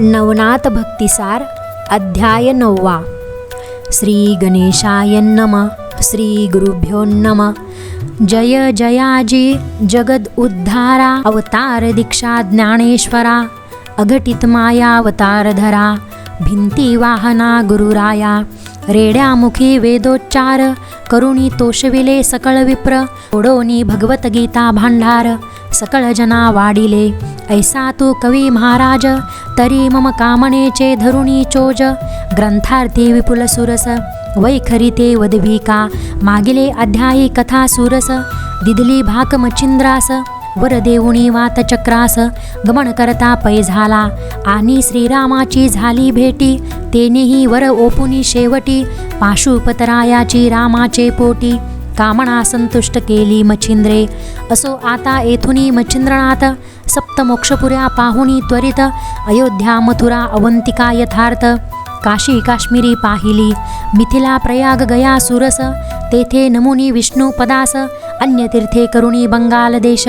नवनाथ भक्तिसार अध्याय नववा. श्री गणेशाय नम श्री गुरुभ्यो नम. जय जयाजी जगद उद्धारा अवतार दीक्षा ज्ञानेश्वरा अघटित मायावतार धरा भिंती वाहना गुरुराया रेड्यामुखी वेदोच्चार करुणी तोषविले सकळ विप्र ओढोनी भगवत गीता भांडार सकळ जना वाडिले। ऐसा तू कवी महाराज तरी मम कामनेचे धरुणी चोज। ग्रंथार्थी विपुल सुरस वैखरी ते वदभिका। मागिले अध्यायी कथा सुरस दिदली भाक मच्छिंद्रास। वर देऊणी वात चक्रास गमन करता पै झाला। आणि श्रीरामाची झाली भेटी तेनेही वर ओपुनी शेवटी। पाशुपतरायाची रामाचे पोटी। कामना संतुष्ट केली मच्छिंद्रे. असो आता येथुनी मच्छिंद्रनाथ सप्तमोक्षपुऱ्या पाहुणी त्वरित अयोध्या मथुरा अवंतिका यथार्थ काशी काश्मीरी पाहिली मिथिला प्रयाग गया सुरस तेथे नमुनी विष्णू पदास अन्य तीर्थे करुणी बंगाल देश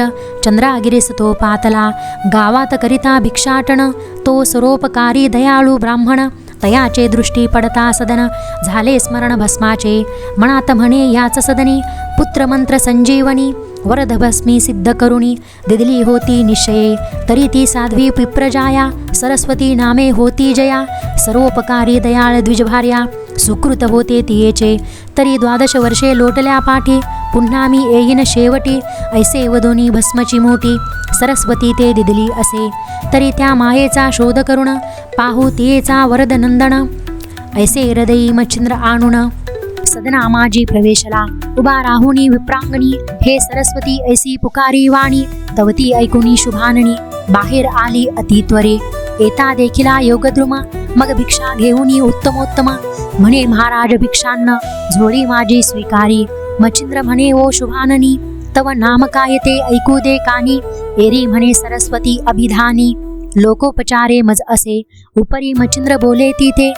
चंद्रागिरीस तो पातला गावात करिता भिक्षाटन तो सरोपकारी दयाळू ब्राह्मण तयाचे दृष्टी पडता सदन. झाले स्मरण भस्माचे. मनात म्हणे याच सदनी. पुत्रमंत्र संजीवनी. वरद भस्मी सिद्ध करुणी दिदली होती निश्चये. तरी ती साध्वी पिप्रजाया. सरस्वती नामे होती जया. सर्वोपकारी दयाळ द्विजभार्या. सुकृत होते तियेचे. तरी द्वादश वर्षे लोटल्या पाठी. पुन्हा मी येईन शेवटी. ऐसे वधोनी भस्मची मोठी. सरस्वती ते दिदली असे. तरी त्या मायेचा शोध करुण. पाहू तियेचा वरद नंदन. ऐसे हृदयी मच्छिंद्र आणून सदना माझी प्रवेशला. उभा राहुनी विप्रांगणी. हे सरस्वती ऐसी पुकारी वाणी. तवती ऐकुनी शुभाननी. बाहेर आली अतित्वरे येता देखिला योगद्रुम. मग भिक्षा घेऊनी उत्तमोत्तम. म्हणे महाराज भिक्षान्न. झोळी माझी स्वीकारी. मच्छिंद्र म्हणे ओ शुभाननी तव नाम काय ते? ऐकू दे कानी. एरी म्हणे सरस्वती अभिधानी. लोकोपचारे मज असे. उपरी मचिंद्र बोले तिथे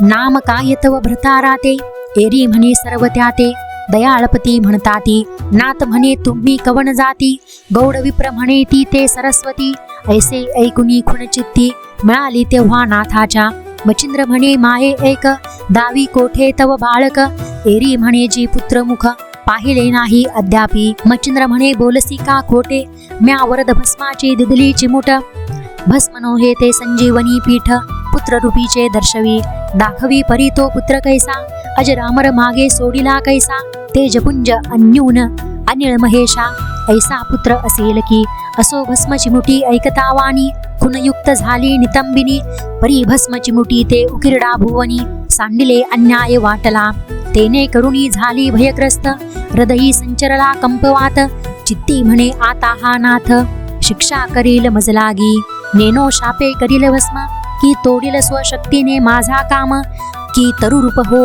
नाम काय तव भ्रताराते एरी म्हणे सर्व त्याते दयाळपती म्हणताती. नाथ म्हणे तुम्ही कवन जाती. गौड विप्र म्हणे ती ते सरस्वती. ऐसे ऐकुनी खुणचित्ती मिळाली तेव्हा नाथाच्या. मचिंद्र म्हणे माहे एक दावी कोठे तव बाळक? एरी म्हणे जी पुत्रमुख. पाहिले नाही अद्यापी. मचिंद्र म्हणे बोलसी का खोटे? म्या वरद भस्माची दिदली चिमुट. भस्मनो हे ते संजीवनी पीठ पुत्ररूपीचे दर्शवी. दाखवी परी तो पुत्र कैसा? अजरामर मागे सोडिला कैसा? तेजपुंज अन्यून अनिळ महेशा. ऐसा पुत्र असेल की? असो भस्म चिमुटी ऐकता वाणी. खुनयुक्त झाली नितंबिनी. परी भस्म चिमुटी ते उकिरडा भुवनी. सांडिले अन्याय वाटला. तेने करुणी झाली भयग्रस्त. हृदयी संचरला कंपवात. चित्ती म्हणे आता हा नाथ. शिक्षा करील मजलागी. नेनो शापे करील भस्म की तोडील स्वशक्तीने माझा काम की तरुरूप हो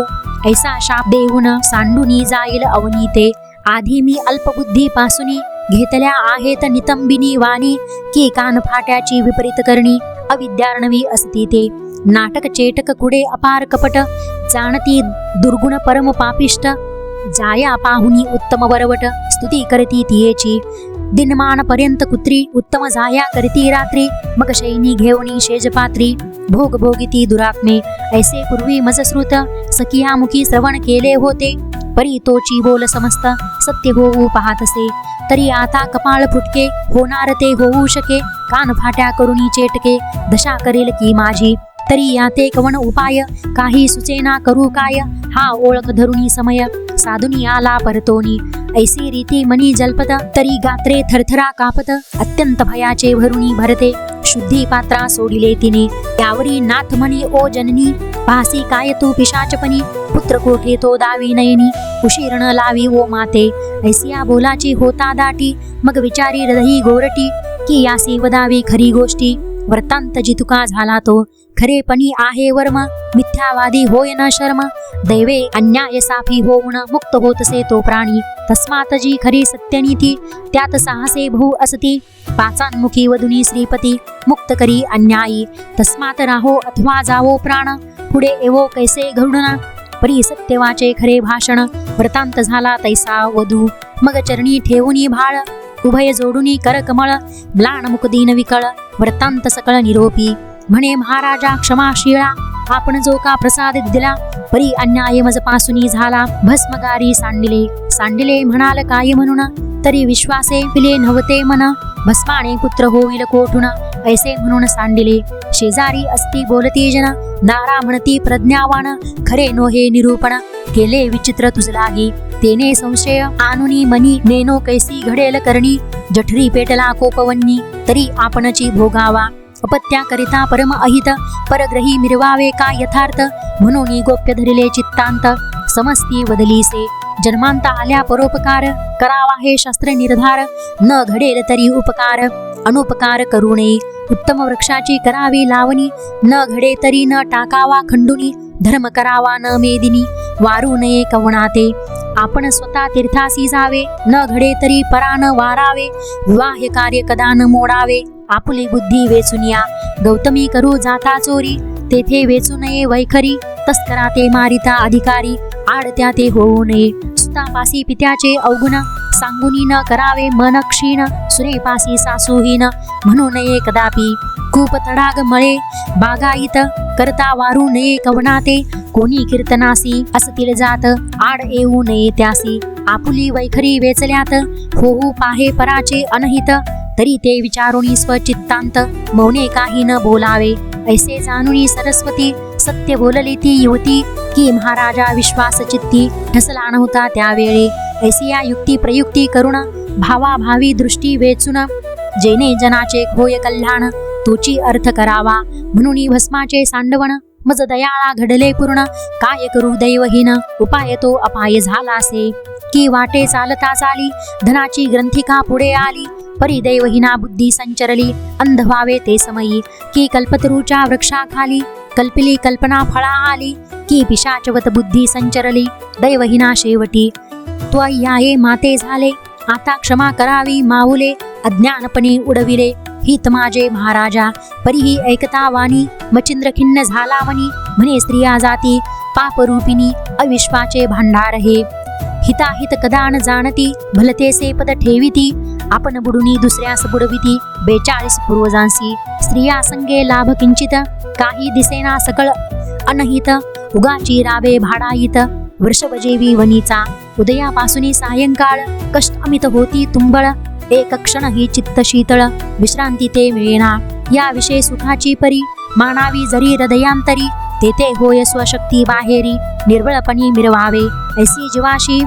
ऐसा शाप देऊन सांडूनी जाईल अवनीते. आधी मी अल्पबुद्धीपासून घेतल्या आहेत नितंबिनी वाणी की कान फाट्याची विपरीत करणी अविद्यार्णवी असती ते नाटक चेटक कुडे अपार कपट जाणती दुर्गुण परम पापिष्ट जाया पाहुनी उत्तम वरवट स्तुती करती तियेची. दिनमान पर्यंत कुत्री उत्तम झाया करीती रात्री मग शैनी घेऊनी शेजपात्री भोग भोगिती दुरात्मे ऐसे पूर्वी मजश्रुत सखियामुखी श्रवण केले होते परी तोची बोल समस्त सत्य होऊ पाहतसे तरी आता कपाळ फुटके होणार ते होऊ शके कान फाट्या करुणी चेटके दशा करेल की माझी तरी याते कवन उपाय? काही सुचेना करू काय? हा ओळख धरुणी समय. साधुनी आला परतोनी. ऐसी रीती मनी जल्पत तरी गात्रे थरथरा कापत. अत्यंत भयाचे भरुणी भरते. शुद्धी पात्रा सोडिले तिने. त्यावरी नाथ म्हणे ओ जननी. पासी काय तू पिशाचपणी पुत्र कोठे तो दावी नयनी? उशीरण लावी ओ माते. ऐसिया बोलाची होता दाटी. मग विचारी हृदयी गोरटी. की यासी वदावी खरी गोष्टी? वृत्तांत जितुका झाला तो. खरेपणी आहे वर्म मिथ्यावादी होय न शर्म. दैवे अन्याय साफी होऊन मुक्त होतसे तो प्राणी. तस्मात जी खरी सत्यनीती त्यात साहसे भू असती. पाचांमुखी वधुनी श्रीपती मुक्त करी अन्यायी. तस्मात राहो अथवा जावो प्राण पुढे एवो कैसे घडून? परी सत्यवाचे खरे भाषण वृतांत झाला तैसा वधू. मग चरणी ठेवूनी भाळ उभय जोडूनी कर कमळ म्लाण मुकदीन विकळ वृतांत सकळ निरोपी. म्हणे महाराजा क्षमाशीळा आपण जो का प्रसाद दिला परी अन्याय मज पासुनी झाला. भस्मगारी सांडिले. सांडिले म्हणाल काय म्हणून? तरी विश्वासे पिले नव्हते मन. भस्माने पुत्र होईल कोठून? ऐसे म्हणून सांडिले. शेजारी असती बोलती जन. नारा म्हणती प्रज्ञावान. खरे नोहे निरूपण. केले विचित्र तुझलाही. तेने संशय आनुनी मनी. नेनो कैसी घडेल करणी. जठरी पेटला कोपवन्नी. तरी आपणची भोगावा. अपत्याकरिता परम अहित परग्रही मिरवावे का यथार्थ? म्हणून गोप्य धरिले चित्तांत. समस्ती वदलीसे. जन्मांत आल्या परोपकार. करावा हे शास्त्र निर्धार. न घडेल तरी उपकार. अनुपकार करू नये उत्तम वृक्षाची करावी लावणी. न घडे तरी न टाकावा खंडुनी. धर्म करावा न मेदिनी. वारू नये कवणाते. आपण स्वतः तीर्थासी जावे. न घडे तरी परान वारावे. विवाह कार्य कदान मोडावे. आपुली बुद्धी वेचुनिया गौतमी करू जाता चोरी. तेथे वेचू नये वैखरी. तस्करा ते मारिता अधिकारी. आडत्या ते होऊ नये. सुतापासी पित्याचे अवगुण. सांगुनी न करावे मन क्षीण. सुरेपासी सासूहीन. म्हणू नये कदापि. खूप तडाग मळे. बागायत. करता वारू नये कवनाते. कोणी कीर्तनासी असतील जात. आड येऊ नये त्यासी. आपुली वैखरी वेचल्यात. होऊ पाहे पराचे अनहित. तरी ते विचारुनी स्वचित्तांत. मौने काही न बोलावे. ऐसे जाणुनी सरस्वती. सत्य बोलली ती युवती. की महाराजा विश्वास चित्ती. ठसला नव्हता त्यावेळी ऐसी या युक्ती प्रयुक्ती करुण. भावाभावी दृष्टी वेचून. जेने जनाचे होय कल्याण. तोची अर्थ करावा. म्हणून भस्माचे सांडवण. मज दयाळा घडले पूर्ण काय करू दैवहीन? उपाय तो अपाय झाला असे की वाटे चालता चाली धनाची ग्रंथिका पुढे आली. परी दैवहीना बुद्धी संचरली अंध व्हावे ते समयी. की कल्पतरूच्या वृक्षाखाली कल्पिली कल्पना फळा आली. की पिशाचवत बुद्धी संचरली दैवहीना शेवटी. त्वय्याये माते झाले आता क्षमा करावी माऊले अज्ञानपणे उडविले. हित माझे महाराजा परीही ऐकता वाणी मचिंद्र खिन्न झाला म्हणी म्हणे स्त्रिया जाती पापरूपिणी अविश्वाचे भांडार हे. हिताहित कदा न जाणती भलतेसे पद ठेविती. आपण बुडुनी दुसऱ्यास बुडविती बेचाळीस पूर्वजांसी. स्त्रिया संगे लाभ किंचित काही दिसेना सकळ अनहित. उगाची रावे भाडाईत वृषभजेवी वनीचा उदयापासून सायंकाळ कष्ट अमित होती तुंबळ. एक क्षण ही चित्त शीतळ. विश्रांती ते मिळेना याविषयी सुखाची परी. मानावी जरी हृदयांतरी. तेथे होय स्वशक्ती बाहेरी. निर्बळपणी मिरवावे. ऐसी जीवाशी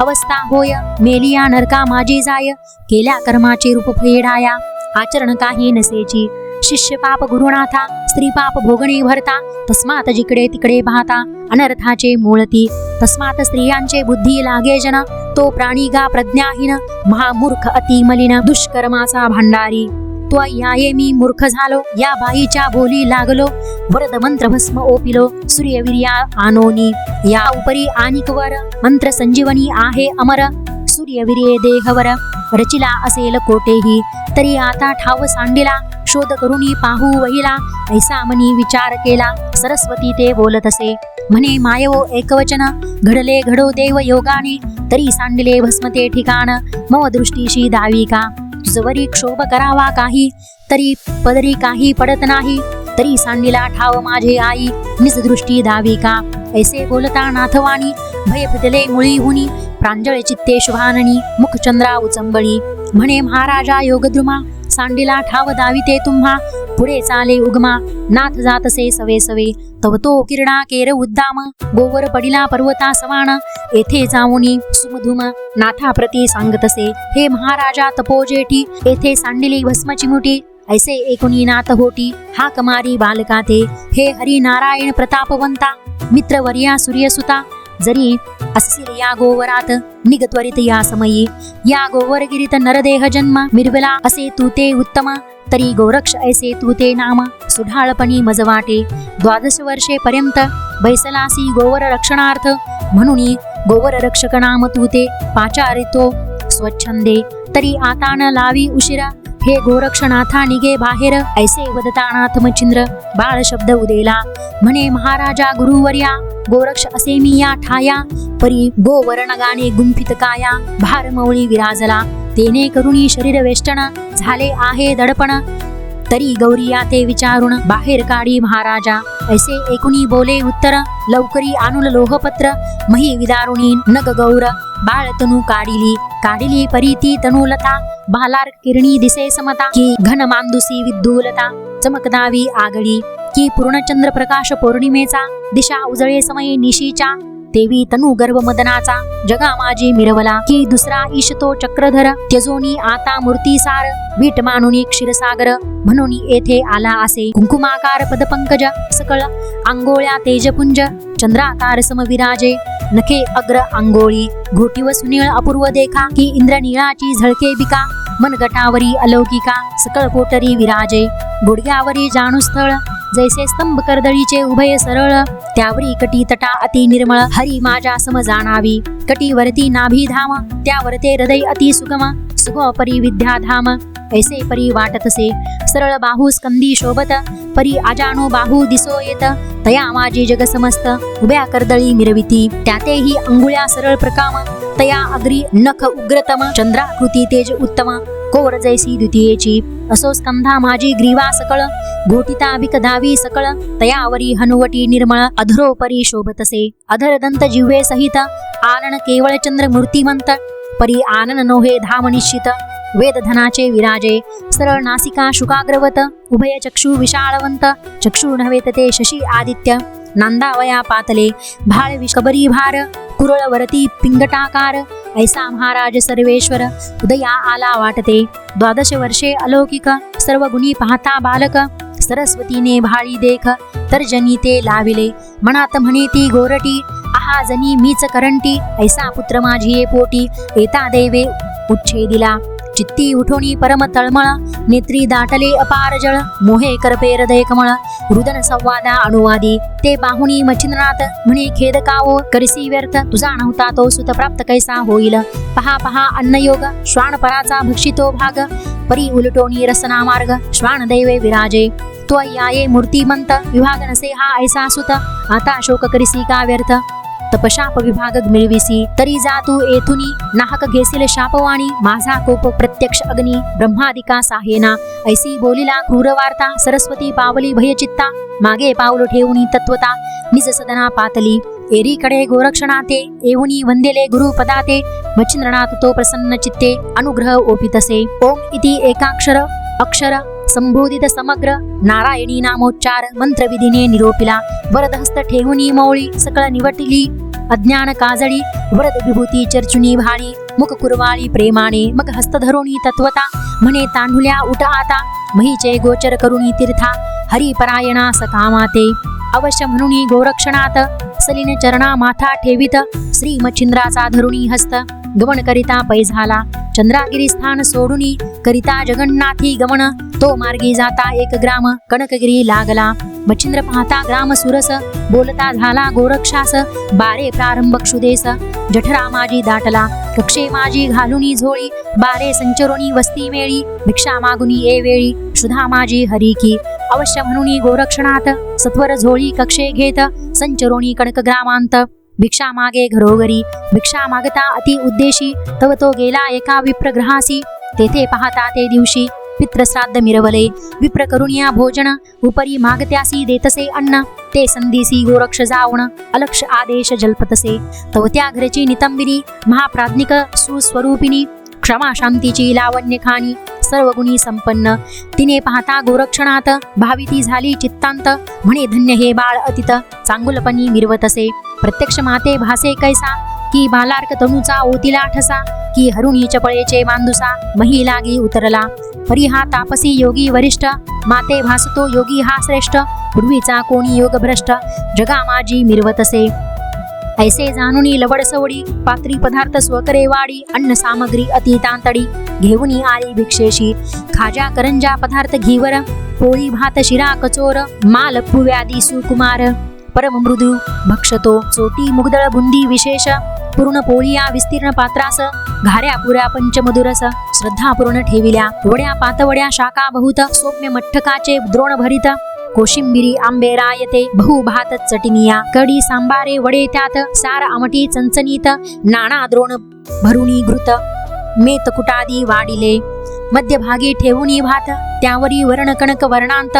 अवस्था होय. मेलिया नरका माझी जाय. केल्या कर्माचे रूप फेडाया. आचरण काही नसेची. शिष्य पाप गुरुनाथा स्त्री पाप भोगणी भरता तस्मात जिकडे तिकडे पाहता अनर्थाचे मूळती. तस्मात स्त्रियांचे बुद्धी लागे जन तो प्राणी गा प्रज्ञाहीन महामूर्ख अति मलिन दुष्कर्माचा भांडारी. तो याये मी मूर्ख झालो या बाईच्या बोली लागलो वरद मंत्र भस्म ओपिलो सूर्यवीर्या आनोनी या उपरी आनिकवर मंत्र संजीवनी आहे अमर सूर्यवीर्ये देहवर रचिला असेल कोटेही तरी आता ठाव सांडिला शोध करुनी पाहू वहिला. ऐसा मनी विचार केला. सरस्वती ते बोलत असे. म्हणे मायवो एकवचन. घडले घडो देव योगाने. तरी सांडिले भस्मते ठिकाण. मव दृष्टीशी दावी का? तुझवरी क्षोभ करावा काही? तरी पदरी काही पडत नाही. तरी सांडिला ठाव माझे आई. निज दृष्टी दावी का? ऐसे बोलता नाथवाणी. भय फिटले मुळी हुनी. प्रांजळ चित्ते शुभाननी. मुखचंद्रा उचंबळी. म्हणे महाराजा योगद्रुमा सांडिला ठाव दाविते तुम्हा. पुढे चाले उगमा. नाथ जातसे सवे सवे. तव तो किरणा केर उद्दाम. गोवर पडिला पर्वता समान येथे जाऊनी सुमधुम. नाथा प्रती सांगतसे. हे महाराजा तपोजेठी येथे सांडिली भस्म चिमुटी ऐसे एकुणी नाथ होटी. हा कमारी बालका ते. हे हरी नारायण प्रतापवंता. मित्रवर्या सूर्यसुता. जरी असतील या गोवरात निगत्वरित या समयी या गोवरगिरीत नरदेह जन्म मिरवला असे तू ते उत्तम तरी गोरक्ष ऐसे तू ते नाम सुढाळपणी मज वाटे द्वादश वर्षे पर्यंत बैसलासी गोवर रक्षणार्थ म्हणून गोवर रक्षक नाम तू ते पाचारितो स्वच्छंदे तरी आता न लावी उशिरा हे गोरक्षनाथा निघे बाहेर ऐसे वदतानाथ मचिंद्र बाळ शब्द उदेला म्हणे महाराजा गुरुवर्या गोरक्ष असे मी या ठाया परी गोवरणगाने गुंफित काया भारमवळी विराजला तेने करुणी शरीर वेष्टन झाले आहे दडपण तरी गौरिया ते विचारून बाहेर काढी महाराजा ऐसे एकुणी बोले उत्तर लवकरी आणून लोहपत्र मही विदारुणी नग गौर बाळ तनु काढिली काढिली परीती तनुलता भालार किरणी दिसे समता की घन मांदुसी विद्दुलता चमकदावी आगळी की पूर्णचंद्र प्रकाश पौर्णिमेचा दिशा उजळे समयी निशीचा देवी तनु गर्भ मदनाचा जगा माझी मिरवला की दुसरा ईश तो चक्रधर त्यजोनी आता मूर्तीसार वीट मानुनी क्षीरसागर म्हणून येथे आला असे कुंकुमाकार पदपंकज सकळ आंगोळ्या तेजपुंज चंद्राकार समविराजे नखे अग्र आंगोळी. व सुनीळ अपूर्व देखा. की इंद्रनीळाची झळके बिका. मनगटावरी अलौकिका. सकळ कोटरी विराजे. गुडघ्यावरी जाणूस्थळ जैसे स्तंभ कर्दळीचे उभय सरळ. त्यावरी कटी तटा अति निर्मळ. हरी माझ्या सम जाणावी. कटीवरती नाभी धाम. त्यावरते हृदय अति सुगम. सुगम परी विद्याधाम ऐसे परी वाटतसे. सरळ बाहू स्कंदी शोभत. परी आजानो बाहू दिसो येत. तया माझी जग समस्त. उभ्या कर्दळी मिरविती. त्यातेही अंगुळ्या सरळ प्रकाम. तया अग्री नख उग्रतम. चंद्राकृती तेज उत्तम. कोर जैसी द्वितीयेची. असो स्कंधा माझी ग्रीवा सकळ. घोटिता विकधावी सकळ. तयावरी हनुवटी निर्मळ. अधरोपरी शोभतसे. अधर दंत जिव्हे सहित. आनन केवळ चंद्र मूर्तिमंत. परी आनन नोहे धाम निश्चित. वेदधनाचे विराजे सरळ नासिका शुकाग्रवत उभय चक्षु विशाळवंत चक्षु नव्हेत ते शशी आदित्य नांदावया पातले भाळ विषकबरी भार कुरळवरती पिंगटाकार ऐसा महाराज सर्वेश्वर उदया आला वाटते द्वादश वर्षे अलौकिक सर्व गुणी पाहता बालक सरस्वतीने भाळी देख तर्जनी ते लाविले मनात म्हणे ती गोरटी आहा जनी मीच करंटी ऐसा पुत्र माझी ये पोटी एता देवे उच्छेदिला चित्ती उठोणी परम तळमळ नेत्री दाटले अपार जळ मोहे करपे हृदय कमळ रुदन संवादा अनुवादी ते बाहुनी मच्छिंद्रनाथ म्हणे खेद कावो? करिसी व्यर्थ तुझा नव्हता तो सुत प्राप्त कैसा होईल? पहा पहा अन्नयोग श्वान पराचा भक्षितो भाग परी उलटोनी रसना मार्ग श्वान दैवे विराजे तो याये मूर्तिमंत विभाग नसे हा ऐसा सुत आता शोक करिसी का व्यर्थ? तपशाप विभाग मिळविसी. तरी जा तू येथुनी नाहक घेसील शापवाणी. माझा कोप प्रत्यक्ष अग्नी ब्रह्मादिका साहेना. ऐसी बोलिला क्रूर वार्ता सरस्वती पावली भयचित्ता. मागे पाऊल ठेवणी तत्वता निज सदना पातली. एरीकडे गोरक्षणाते एवनी वंदेले गुरु पदाते वचिंद्रनाथ तो प्रसन्न चित्ते अनुग्रह ओपितसे. ओम इति एकाक्षर अक्षर संबोधित समग्र नारायणी नामोच्चार मंत्रविधीने निरोपिला वरदहस्त ठेवणी मौळी सकळ निवटिली अज्ञान काजळी वरद विभूती चर्चुनी भाळी मुख कुरवाळी प्रेमाने मग हस्त धरुणी तत्वता म्हणे तांडुल्या उठ आता महीचे गोचर करुणी तीर्था हरिपरायणा सकामाते अवश्य म्हणून गोरक्षणात सलीन चरणा माथा ठेवित श्री मच्छिंद्राचा धरुणी हस्त गमन करिता पै झाला. चंद्रागिरी स्थान सोडुनी करिता जगन्नाथी गमन. तो मार्गी जाता एक ग्राम कनकगिरी लागला. मच्छिंद्र पाहता ग्राम सुरस बोलता झाला गोरक्षास. बारे प्रारंभ क्षुदेस. जठरा माझी दाटला. कक्षे माझी घालुनी झोळी. बारे संचरुणी वस्ती मेळी. भिक्षा मागुनी ए वेळी. क्षुधा माझी हरिकी. अवश्य म्हणून गोरक्षणात सत्वर झोळी कक्षे घेत. संचरोणी कणक ग्रामांत भिक्षा मागे घरोघरी भिक्षा मागता अति उद्देशी तव तो गेला एका विप्रग्रहासी तेथे पाहता ते दिवशी पित्रश्राद्ध मिरवले विप्र करुणिया भोजन उपरी मागत्यासी देतसे अन्न ते संधीसी गोरक्ष जावण अलक्ष आदेश जल्पतसे तव त्या घरची नितंबिनी महाप्राज्ञिक सुस्वरूपिणी क्षमा शांतीची लावण्य खाणी सर्व गुणी संपन्न तिने पाहता गोरक्षणात भाविती झाली चित्तांत म्हणे धन्य हे बाळ अतित चांगुलपणी मिरवतसे प्रत्यक्ष माते भासे कैसा की बालार्क तनुचा ओतीला ठसा की हरुणी चपळेचे मांदुसा मही लागी उतरला. परी हा तापसी योगी वरिष्ठ माते भासतो योगी हा श्रेष्ठ पूर्वीचा कोणी योग भ्रष्ट जगा माझी मिरवतसे. ऐसे जाणुनी लवड सवडी पात्री पदार्थ स्वकरे वाडी अन्न सामग्री अति तांतडी घेऊनी आली भिक्षेशी. खाजा करंजा पदार्थ घीवर पोळी भात शिरा कचोर माल पुव्यादी सुकुमार. परममृदू भक्षतो चोटी मुगदळ बुंदी विशेष पूर्ण पोळिया विस्तीर्ण पात्रास घाऱ्या पुऱ्या पंचमधुरस श्रद्धा पूर्ण ठेविल्या. वड्या पातवड्या शाखा बहुत सौम्य मठ्ठकाचे द्रोण भरित कोशिंबिरी आंबे रायते बहु भात चटिनिया कडी सांबारे वडे त्यात सार आमटी चंचनीत नाणा द्रोण भरुणी घृत मेत कुटादी वाडिले मध्यभागी ठेवूनी भात त्यावरी वर्ण कणक वर्णांत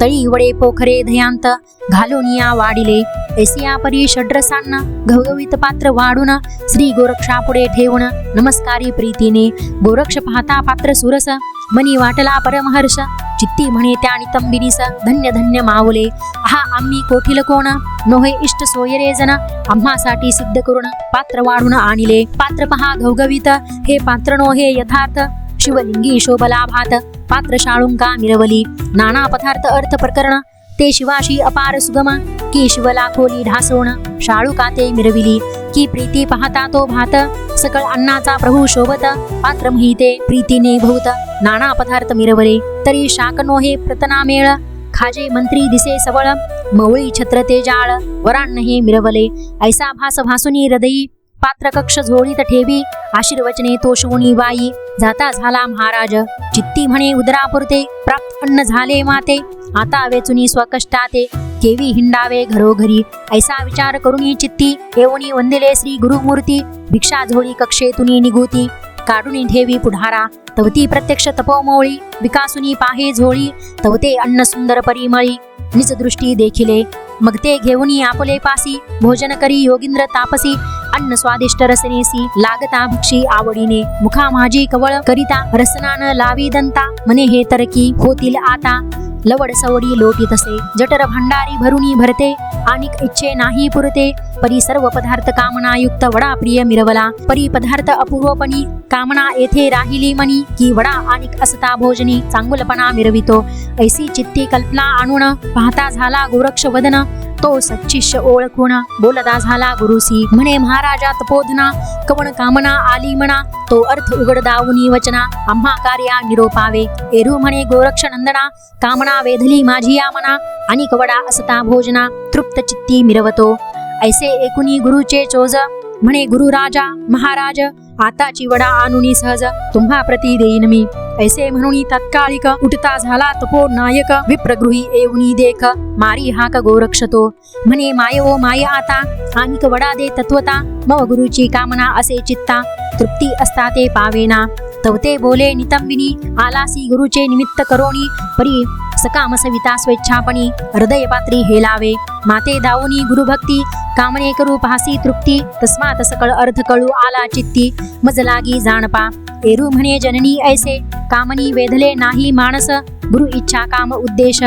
तळी वडे पोखरे धयांत घालून या वाडिले ऐसिया परी षड्रसांना घवघवीत पात्र वाढून श्री गोरक्षा पुढे ठेवून नमस्कारी प्रीतीने. गोरक्ष पाहता पात्र सुरस मनी वाटला परमहर्ष चित्ती म्हणे त्या नितंबिनीस धन्य धन्य माऊले. हा आम्ही कोठील कोण? नोहे इष्ट सोयरे जन आम्हासाठी सिद्ध करून पात्र वाढून आणले. पात्र पहा घवघवीत हे पात्र नो हे यथार्थ. शिवलिंगी शोभलाभात पात्र शाळुंका मिरवली नाना पदार्थ अर्थ प्रकरण ते शिवाशी अपार सुगम की शिवला खोली ढासवण शाळुका ते मिरविली की प्रीती पाहता तो भात सकळ अन्नाचा प्रभू शोभत पात्र महिते प्रीतीने भूत नाना पदार्थ मिरवले तरी शाकनो हे प्रतनामेळ खाजे मंत्री दिसे सबळ मवळी छत्र ते जाळ वरान्न हे मिरवले ऐसा भास भासुनी हृदयी पात्र कक्ष झोळीत ठेवी. आशीर्वचने तोषवणी बाई. जाता झाला महाराज. चित्ती म्हणे उदरापुरते. प्राप्त अन्न झाले माते. आता वेचुनी स्वकष्टाते. केवी हिंडावे घरोघरी. ऐसा विचार करुनी चित्ती. येऊनी वंदिले श्री गुरुमूर्ती. भिक्षा झोळी कक्षेतुनी निघुती काढून ठेवी पुढारा. तवती प्रत्यक्ष तपोमोळी. विकासुनी पाहे झोळी. तवते अन्न सुंदर परिमळी. निज दृष्टी देखिले. मग ते घेऊनी आपले पासी भोजन करी योगिंद्र तापसी अन्न स्वादिष्ट रसनेसी लागता भक्षी आवडीने. मुखा माझी कवळ करिता रसनान लावी दंता. मने हे तरकी होतील आता. लवड सवडी लोटी तसे. जठर भंडारी भरुणी भरते. आणि इच्छे नाही पुरते. परी सर्व पदार्थ कामनायुक्त वडा प्रिय मिरवला. परी पदार्थ अपूर्वपणी. कामना येथे राहिली मनी. की वडा आणि असता भोजनी. चांगुलपणा मिरवितो. ऐसी चित्ती कल्पना आणून पाहता झाला गोरक्ष वदन तो सच्चिष्य ओळखून बोलदा झाला गुरुसी. म्हणे महाराजा तपोधना कवण कामना आली म्हणा तो अर्थ उघड दावनी वचना आम्हा कार्या निरोपावे. एरू म्हणे गोरक्ष नंदना कामना वेधली माझी या मना आणि कवडा असता भोजना तृप्त चित्ती मिरवतो. ऐसे एकुनी गुरुचे चोज म्हणे गुरु राजा महाराज आताची वडा आणुनी सहज तुम्हा प्रती देईन मी. ऐसे म्हणून तत्कालिक उठता झाला तपो नायक विप्रगृही येऊनी देख मारी हाक गोरक्षतो. म्हणे माय ओ माय आता आणिक वडा दे तत्वता मव गुरुची कामना असे चित्ता तृप्ती असता ते पावेना. तवते बोले नितंबिनी आलासी गुरुचे निमित्त करोणी परी सकाम सविता स्वेच्छापणी हृदय पात्री हेलावे माते दावुनी गुरुभक्ती कामने करू पाहसी तृप्ती तस्मात सकळ अर्थ कळू आला चित्ती. मज लागी जाणपा एरू म्हणे जननी ऐसे. कामनी वेधले नाही माणस गुरु इच्छा काम उद्देश.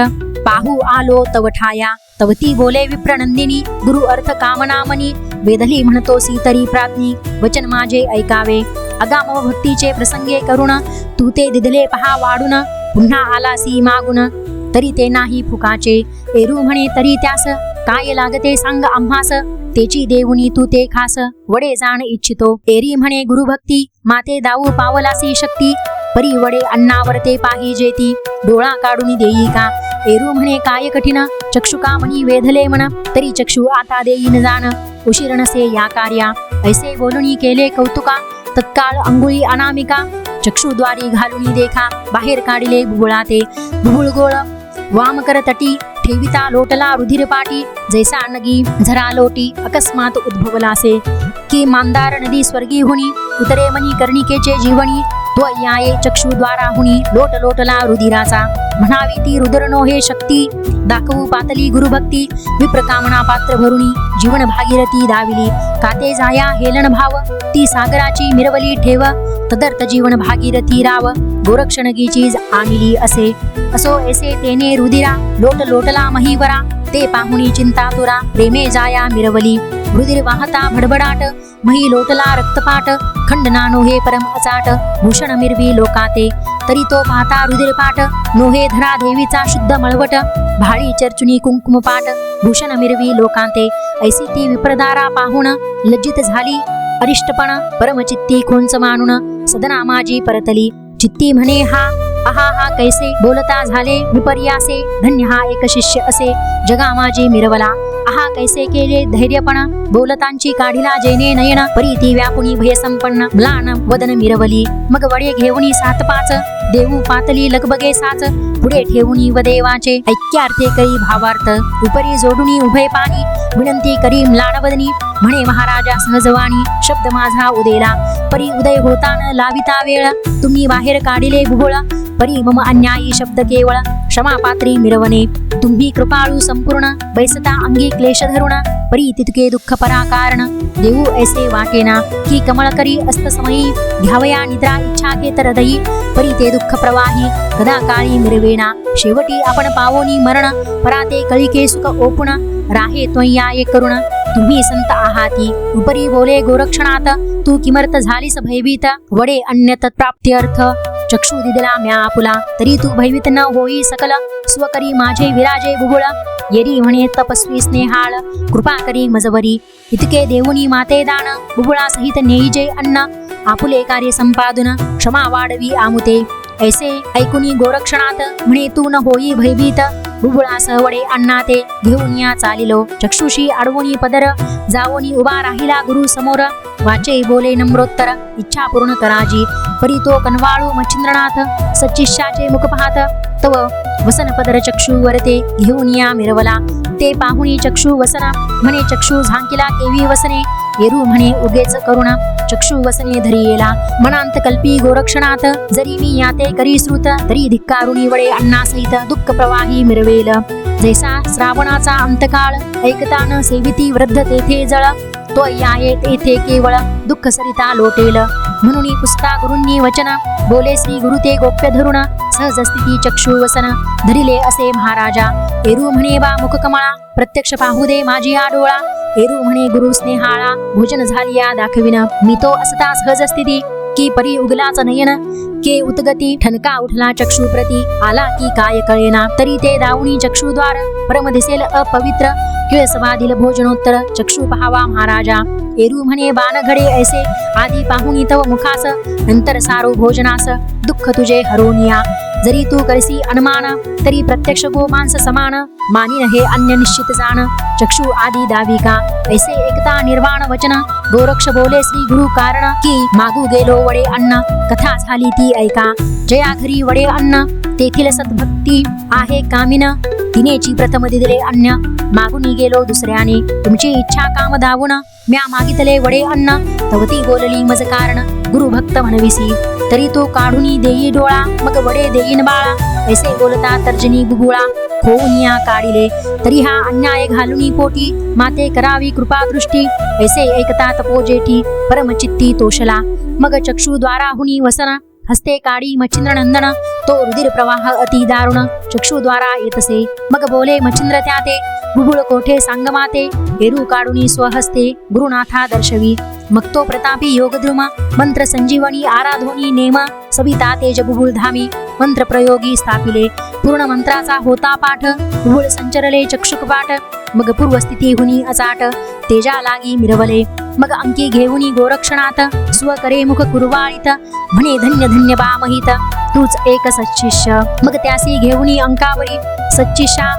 पाहू आलो तव ठाया तवती बोले विप्रनंदिनी. गुरु अर्थ कामनामनी वेधली म्हणतो सीतरी प्राज्ञी. वचन माझे ऐकावे. अगाम भक्तीचे प्रसंगे करुण तू ते दिदले पहा वाढून. पुन्हा आला सी मागुन. तरी ते नाही फुकाचे. एरू म्हणे तरी त्यास काय लागते सांग आम्हास? तेची देऊनी तू ते खास. वडे जाण इच्छितो. एरी म्हणे गुरुभक्ती माते दाऊ पावलासी शक्ती. परी वडे अन्नावर ते पाही डोळा काढून देई का? एरू म्हणे काय कठीण? चक्षुका म्हणी वेधले म्हण. तरी चक्षु आता देईन जाण. उशीर नसे या कार्या. ऐसे बोलुनी केले कौतुका. तत्काळ अंगुळी अनामिका. चक्षुद्वारी घालुनी देखा. बाहेर काढले गुगुळा बुबुळाते गोळ वाम कर तटी ठेविता लोटला रुधिर पाटी जैसा नगी झरा लोटी अकस्मात उद्भवलासे. की मांदार नदी स्वर्गी हुणी उतरे मनी कर्णिकेचे जीवनी तो याये चक्षुद्वारा हुणी लोट लोटला रुधिराचा म्हणावी ती रुद्रनो हे शक्ती दाखवू पातली गुरुभक्ती विप्रकामना पात्र भरुणी जीवन भागीरथी दाविली. काते जाया हेलन भाव ती सागराची मिरवली ठेव तदर्थ जीवन भागीरथी राव. गोरक्षणगीची आणली असे. असो ऐसे तेने रुधिरा लोट लोटला महिवरा ते पाहुणी चिंता तुरा प्रेमे जाया मिरवली. रुधिर वाहता भडबडाट मही लोटला रक्तपाट खंडना नोहे परम अचाट भूषण मिरवी लोकाते. तरी तो पाहता रुधिरपाट नोहे धरा देवीचा शुद्ध मळवट भाळी चर्चुनी कुंकुमपाट भूषण मिरवी लोकांते. ऐसी ती विप्रदारा पाहुण लज्जित झाली अरिष्टपण परमचित्ती खोंच मानून सदना माझी परतली. चित्ती म्हणे हा आहा हा कैसे? बोलता झाले विपर्यासे धन्य हा एक शिष्य असे. जगा माझी मिरवला. आहा कैसे केले धैर्यपण? बोलतांची काढिला जेने नयन. परी ती व्यापुनी भयसंपन्न. म्लान वदन मिरवली. मग वडे घेऊनी सात पाच देऊ पातली लगबगे साच पुढे ठेवूनी व देवाचे. ऐक्यार्थे करी भावार्थ उपरी जोडुनी उभय पाणी. विनंती करी लाडवदनी म्हणे महाराजा सहजवाणी शब्द माझा उदेला. परी उदय होतान लाविता वेळ तुम्ही बाहेर काढिले भूगोळ परी मम अन्यायी शब्द केवळ क्षमा पात्री मिरवणे. तुम्ही कृपाळू संपूर्ण बैसता अंगी क्लेश धरुण. परी तितके दुःख पराकारण. देऊ ऐसे वाटेना की कमळ करी घ्यावया निद्रा इच्छा के तरदयी। परी ते दुःख प्रवाही कदा काळी मिरवेना शेवटी आपण पावोनी मरण पराते कळिके सुख ओपुण। राहे त्वय्या ये करुण तुम्ही संत आहाती। उपरी बोले गोरक्षणात तू किमर्थ झालीस भयभीत। वडे अन्य तत्प्राप्त्यर्थ चक्षु दिदला म्या आपुला। तरी तू भयभीत न होई सकल। स्वकरी माझे विराजे बुबुळ येरी म्हणे तपस्वी स्नेहाळ कृपा करी मजवरी इतके देऊनी माते दान बुबुळा सहित नेईजे अन्न। आपुले कार्य संपादन क्षमा वाढवी आमुते। ऐसे ऐकुनी गोरक्षणात म्हणे तू न होई भयभीत। बुबुळास वडे अण्णा ते घेऊन या चालिलो। चक्षुषी अडवणी पदर जावोनी उभा राहिला गुरु समोर। वाचे बोले नम्रोत्तर इच्छा पूर्ण कराजी परी तो कनवाळू मच्छिंद्रनाथ सच्चिष्याचे मुख पाहत। तव वसन पदर चक्षु वरते घेऊन या मिरवला. ते पाहुणी चक्षु वसना म्हणे चक्षु झांकिला केवी वसने. येरू म्हणे उगेच करुण. चक्षु वसने धरी येला. मनांत कल्पी गोरक्षणात जरी मी याते करी श्रुत तरी धिक्कारुणी वडे अण्णासहित दुःख प्रवाही मिरवेल. जैसा श्रावणाचा अंतकाळ ऐकतान सेविती वृद्ध तेथे जळ. तो याये तेथे केवळ दुःख सरिता लोटेल. म्हणून पुस्ता गुरुंनी वचना. बोले श्री गुरु ते गोप्य धरुण सहज स्थिती चक्षु वसन. धरिले असे महाराजा. एरू म्हणे बा मुख कमळा प्रत्यक्ष पाहू दे माझी या डोळा. एरू म्हणे गुरु स्नेहाळा भोजन झालिया दाखविना मी तो असता सहज स्थिती की परी उगलाच नयन के उतगती ठणका उठला चक्षुप्रती आला की काय कळेना तरी ते दावणी चक्षुद्वार परम दिसेल अपवित्र किळ भोजनोत्तर चक्षु पहावा महाराजा एरू म्हणे बाण घडे ऐसे आधी पाहुणी तव मुखास नंतर सारो भोजनास दुःख तुझे हरोनिया जरी तू करसी अनुमान तरी प्रत्यक्ष गोमांस समान मानिन हे अन्य निश्चित जाण चक्षु आदी दाविका ऐसे एकता निर्वाण वचन गोरक्ष बोले श्री गुरु कारण की मागू गेलो वडे अन्न कथा झाली ती ऐका जया घरी वडे अन्न तेथील सद्भक्ती आहे कामिन तिनेची प्रथम दिले अन्न मागून गेलो दुसऱ्याने तुमची इच्छा काम दावून म्या मागितले वडे अन्न तवती बोलली मज कारण गुरु भक्त म्हणविसी. तरी तो काढूनी देई डोळा मग वडे देईन बाळा. ऐसे बोलता तर्जनी बुगुळा होऊन या काढिले. तरी हा अन्याय घालुनी पोटी. माते करावी कृपा दृष्टी ऐसे ऐकता तपोजेठी परमचित्ती तोषला. मग चक्षुद्वारा हुनी वसन. हस्ते काडी मच्छिंद्र नंदन तो रुधिर प्रवाह अति दारुण. चक्षुद्वारा येतसे. मग बोले मच्छिंद्र त्या ते बुबुळ कोठे सांगमाते. हेरू काढुनी स्वहस्ते. गुरुनाथा दर्शवी. मग तो प्रतापी योगध्रुमा मंत्र संजीवनी आराधोनी नेम सविता तेज बुबुळ धामी मंत्र प्रयोगी स्थापिले पूर्ण मंत्राचा होता पाठ गुळ संचरले चक्षुक पाठ मग पूर्वस्थिती हुनी अचाट तेजा लागी मिरवले मग अंकी घेऊनी गोरक्षणात स्वकरे मुख कुरवाळीत म्हणे धन्य धन्य बामहित तूच एक सच्शिष्य मग त्यासी घेऊनी अंकावरी सच्चिषा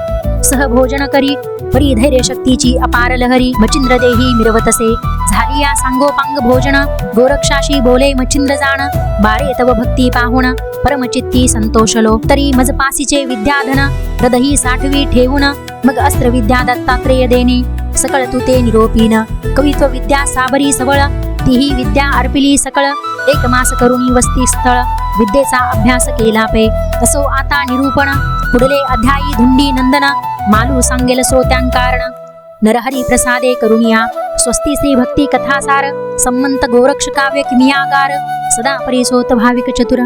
सहभोजन करी परी धैर्य शक्तीची अपार लहरी मचिंद्र देही मिरवतसे. झाली या सांगोपांग भोजन गोरक्षाशी बोले मचिंद्र जाण. बारे तव भक्ती पाहुण परमचित्ती संतोषलो तरी मजपासीचे विद्याधन हृदही साठवी ठेवून मग अस्त्र विद्या दत्तात्रेय देणे. सकळ तू ते निरोपीन कवित्व विद्या साबरी सवळ तीही विद्या अर्पिली सकळ. एक मास करुणी वस्ती स्थळ. विद्येचा अभ्यास केला पे. तसो आता निरूपण. पुढले अध्यायी धुंडी नंदन. मालू सांगेल कारण. नरहरी प्रसादे करुणिया. स्वस्ती श्री भक्ती कथासार. संमंत गोरक्ष काव्य किमियागार. सदा परिसोत भाविक चतुर.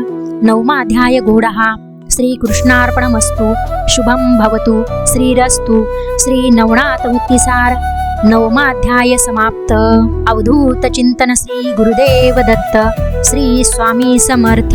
नवमाध्याय गोडहा श्री कृष्णार्पणमस्तु शुभं भवतु. श्रीरस्तु. श्री नवनाथ मुक्तिसार. नवमाध्याय समाप्त अवधूत चिंतन श्री गुरुदेव दत्त श्री स्वामी समर्थ।